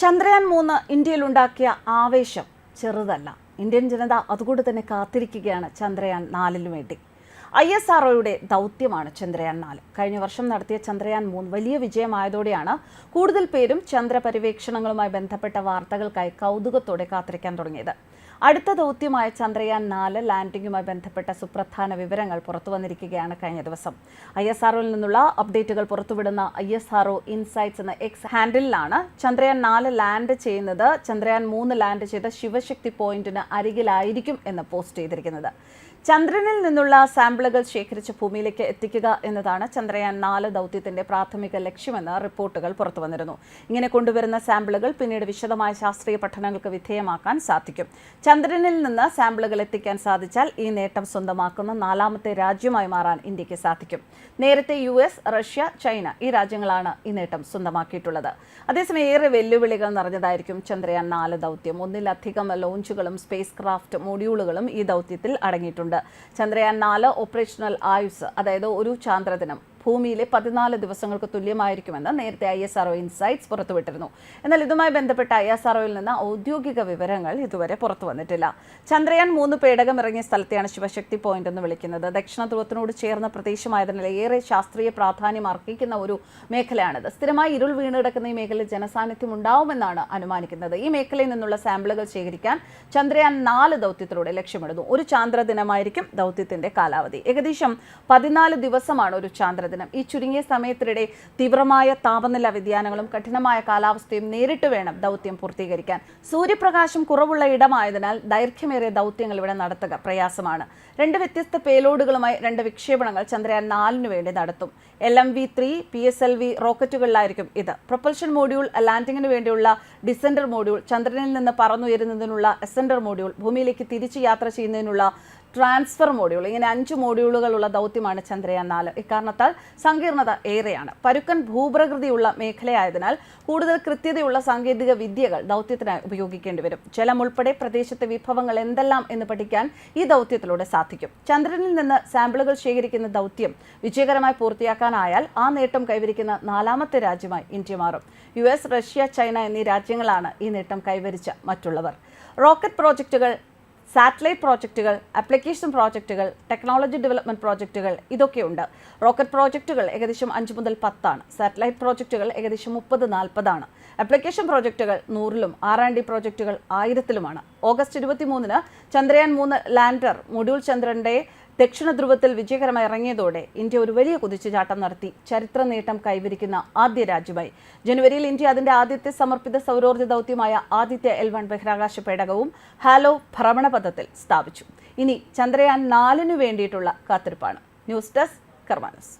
ചന്ദ്രയാൻ മൂന്ന് ഇന്ത്യയിലുണ്ടാക്കിയ ആവേശം ചെറുതല്ല. ഇന്ത്യൻ ജനത അതുകൊണ്ട് തന്നെ കാത്തിരിക്കുകയാണ് ചന്ദ്രയാൻ നാലിനു വേണ്ടി ഐ എസ് ആർഒയുടെ ദൗത്യമാണ് ചന്ദ്രയാൻ നാല്. കഴിഞ്ഞ വർഷം നടത്തിയ ചന്ദ്രയാൻ മൂന്ന് വലിയ വിജയമായതോടെയാണ് കൂടുതൽ പേരും ചന്ദ്രപര്യവേക്ഷണങ്ങളുമായി ബന്ധപ്പെട്ട വാർത്തകൾക്കായി കൗതുകത്തോടെ കാത്തിരിക്കാൻ തുടങ്ങിയത്. അടുത്ത ദൗത്യമായ ചന്ദ്രയാൻ നാല് ലാൻഡിംഗുമായി ബന്ധപ്പെട്ട സുപ്രധാന വിവരങ്ങൾ പുറത്തു വന്നിരിക്കുകയാണ് കഴിഞ്ഞ ദിവസം. ഐ എസ് ആർഒയിൽ നിന്നുള്ള അപ്ഡേറ്റുകൾ പുറത്തുവിടുന്ന I S R O insights എന്ന എക്സ് ഹാൻഡിലാണ് ചന്ദ്രയാൻ നാല് ലാൻഡ് ചെയ്യുന്നത്. ചന്ദ്രയാൻ മൂന്ന് ലാൻഡ് ചെയ്ത ശിവശക്തി പോയിന്റിന് അരികിലായിരിക്കും എന്ന് പോസ്റ്റ് ചെയ്തിരിക്കുന്നത്. ചന്ദ്രനിൽ നിന്നുള്ള സാമ്പിളുകൾ ശേഖരിച്ച് ഭൂമിയിലേക്ക് എത്തിക്കുക എന്നതാണ് ചന്ദ്രയാൻ നാല് ദൗത്യത്തിന്റെ പ്രാഥമിക ലക്ഷ്യമെന്ന് റിപ്പോർട്ടുകൾ പുറത്തു വന്നിരുന്നു ഇങ്ങനെ കൊണ്ടുവരുന്ന സാമ്പിളുകൾ പിന്നീട് വിശദമായ ശാസ്ത്രീയ പഠനങ്ങൾക്ക് വിധേയമാക്കാൻ സാധിക്കും. ചന്ദ്രനിൽ നിന്ന് സാമ്പിളുകൾ എത്തിക്കാൻ സാധിച്ചാൽ ഈ നേട്ടം സ്വന്തമാക്കുന്ന നാലാമത്തെ രാജ്യമായി മാറാൻ ഇന്ത്യയ്ക്ക് സാധിക്കും. നേരത്തെ യു റഷ്യ ചൈന ഈ രാജ്യങ്ങളാണ് ഈ നേട്ടം സ്വന്തമാക്കിയിട്ടുള്ളത്. അതേസമയം ഏറെ വെല്ലുവിളികൾ നിറഞ്ഞതായിരിക്കും ചന്ദ്രയാൻ നാല് ദൗത്യം. ഒന്നിലധികം ലോഞ്ചുകളും സ്പേസ് ക്രാഫ്റ്റ് മൊഡ്യൂളുകളും ഈ ദൗത്യത്തിൽ അടങ്ങിയിട്ടുണ്ട്. ചന്ദ്രയാൻ നാല് ഓപ്പറേഷണൽ ആയുസ് അതായത് ഒരു ചാന്ദ്രദിനം. ഭൂമിയിലെ പതിനാല് ദിവസങ്ങൾക്ക് തുല്യമായിരിക്കുമെന്ന് നേരത്തെ I S R O insights പുറത്തുവിട്ടിരുന്നു. എന്നാൽ ഇതുമായി ബന്ധപ്പെട്ട ഐ എസ് ആർഒയിൽ നിന്ന് ഔദ്യോഗിക വിവരങ്ങൾ ഇതുവരെ പുറത്തു വന്നിട്ടില്ല. ചന്ദ്രയാൻ മൂന്ന് പേടകം ഇറങ്ങിയ സ്ഥലത്തെയാണ് ശിവശക്തി പോയിന്റ് എന്ന് വിളിക്കുന്നത്. ദക്ഷിണ ധ്രുവത്തിനോട് ചേർന്ന പ്രദേശമായതിനാൽ ഏറെ ശാസ്ത്രീയ പ്രാധാന്യം അർഹിക്കുന്ന ഒരു മേഖലയാണിത്. സ്ഥിരമായി ഇരുൾ വീണ് കിടക്കുന്ന ഈ മേഖലയിൽ ജനസാന്നിധ്യം ഉണ്ടാവുമെന്നാണ് അനുമാനിക്കുന്നത്. ഈ മേഖലയിൽ നിന്നുള്ള സാമ്പിളുകൾ ശേഖരിക്കാൻ ചന്ദ്രയാൻ നാല് ദൗത്യത്തിലൂടെ ലക്ഷ്യമിടുന്നു. ഒരു ചാന്ദ്രദിനമായിരിക്കും ദൗത്യത്തിന്റെ കാലാവധി. ഏകദേശം പതിനാല് ദിവസമാണ് ഒരു ചാന്ദ്രദിനം ഈ ചുരുങ്ങിയ സമയത്തിനിടെ തീവ്രമായ താപനില വ്യതിയാനങ്ങളും കഠിനമായ കാലാവസ്ഥയും നേരിട്ട് വേണം ദൗത്യം പൂർത്തീകരിക്കാൻ. സൂര്യപ്രകാശം കുറവുള്ള ഇടമായതിനാൽ ദൈർഘ്യമേറിയ ദൗത്യങ്ങൾ ഇവിടെ നടത്തുക പ്രയാസമാണ്. രണ്ട് വ്യത്യസ്ത പേലോഡുകളുമായി രണ്ട് വിക്ഷേപണങ്ങൾ ചന്ദ്രയാൻ നാലിനു വേണ്ടി നടത്തും. L M V three P S L V റോക്കറ്റുകളിലായിരിക്കും ഇത്. പ്രൊപ്പൽഷൻ മോഡ്യൂൾ ലാൻഡിങ്ങിന് വേണ്ടിയുള്ള ഡിസെൻഡർ മോഡ്യൂൾ ചന്ദ്രനിൽ നിന്ന് പറന്നുയരുന്നതിനുള്ള എസെൻഡർ മോഡ്യൂൾ ഭൂമിയിലേക്ക് തിരിച്ച് യാത്ര ചെയ്യുന്നതിനുള്ള ട്രാൻസ്ഫർ മോഡ്യൂൾ. ഇങ്ങനെ അഞ്ച് മോഡ്യൂളുകളുള്ള ദൗത്യമാണ് ചന്ദ്രയാൻ നാല്. ഇക്കാരണത്താൽ സങ്കീർണത ഏറെയാണ്. പരുക്കൻ ഭൂപ്രകൃതിയുള്ള മേഖലയായതിനാൽ കൂടുതൽ കൃത്യതയുള്ള സാങ്കേതിക വിദ്യകൾ ദൗത്യത്തിനായി ഉപയോഗിക്കേണ്ടി വരും. ജലം ഉൾപ്പെടെ പ്രദേശത്തെ വിഭവങ്ങൾ എന്തെല്ലാം എന്ന് പഠിക്കാൻ ഈ ദൗത്യത്തിലൂടെ സാധിക്കും. ചന്ദ്രനിൽ നിന്ന് സാമ്പിളുകൾ ശേഖരിക്കുന്ന ദൗത്യം വിജയകരമായി പൂർത്തിയാക്കാനായാൽ ആ നേട്ടം കൈവരിക്കുന്ന നാലാമത്തെ രാജ്യമായി ഇന്ത്യ മാറും. യു എസ് റഷ്യ ചൈന എന്നീ രാജ്യങ്ങളാണ് ഈ നേട്ടം കൈവരിച്ച മറ്റുള്ളവർ. റോക്കറ്റ് പ്രോജക്റ്റുകൾ സാറ്റലൈറ്റ് പ്രോജക്റ്റുകൾ ആപ്ലിക്കേഷൻ പ്രോജക്റ്റുകൾ ടെക്നോളജി ഡെവലപ്മെന്റ് പ്രോജക്റ്റുകൾ ഇതൊക്കെയുണ്ട്. റോക്കറ്റ് പ്രോജക്റ്റുകൾ ഏകദേശം അഞ്ച് മുതൽ പത്താണ്. സാറ്റലൈറ്റ് പ്രോജക്റ്റുകൾ ഏകദേശം മുപ്പത് നാൽപ്പതാണ്. ആപ്ലിക്കേഷൻ പ്രോജക്റ്റുകൾ നൂറിലും ആർ ആൻഡ് ഡി പ്രോജക്റ്റുകൾ ആയിരത്തിലുമാണ്. ഓഗസ്റ്റ് ഇരുപത്തി മൂന്നിന് ചന്ദ്രയാൻ മൂന്ന് ലാൻഡർ മൊഡ്യൂൾ ചന്ദ്രന്റെ ദക്ഷിണ ധ്രുവത്തിൽ വിജയകരമായി ഇറങ്ങിയതോടെ ഇന്ത്യ ഒരു വലിയ കുതിച്ചുചാട്ടം നടത്തി. ചരിത്ര നേട്ടം കൈവരിക്കുന്ന ആദ്യ രാജ്യമായി. ജനുവരിയിൽ ഇന്ത്യ അതിന്റെ ആദ്യത്തെ സമർപ്പിത സൗരോർജ ദൗത്യമായ ആദിത്യ എൽ വൺ ബഹിരാകാശ പേടകവും ഹാലോ ഭ്രമണപഥത്തിൽ സ്ഥാപിച്ചു. ഇനി ചന്ദ്രയാൻ നാലിനു വേണ്ടിയിട്ടുള്ള കാത്തിരിപ്പാണ്. News desk കർമാനസ്.